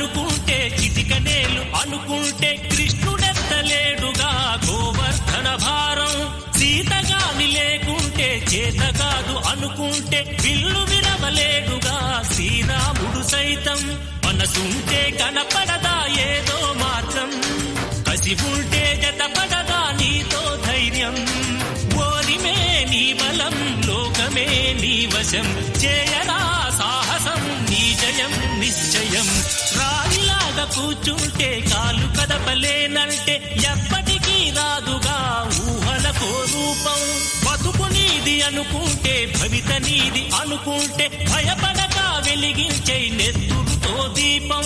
అనుకుంటే చిటికనేలు అనుకుంటే కృష్ణుడెత్తలేడుగా గోవర్ధన భారం. సీతగాని లేకుంటే చేత కాదు అనుకుంటే విల్లు వినవలేడుగా శ్రీరాముడు సైతం. మనసుంటే కనపడదా ఏదో మాత్రం. కసి ఉంటే జతపడదా నీతో ధైర్యం. ఓరిమే నీ బలం లోకమే నీ వశం. చేయరా కూర్చుంటే కాలు కదపలేనంటే ఎప్పటికీ రాదుగా ఊహలకో రూపం. బతుకు నీది అనుకుంటే భవిత నీది అనుకుంటే భయపడక వెలిగించే నెత్తురుతో దీపం.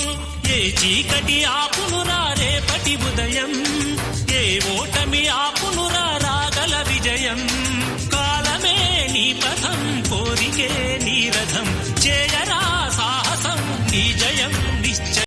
ఏ చీకటి ఆపును రేపటి ఉదయం? ఏ ఓటమి ఆపును రాగల విజయం? కాలమే నీ పథం కోరికే నీ రథం. చేయరా సాహసం నీ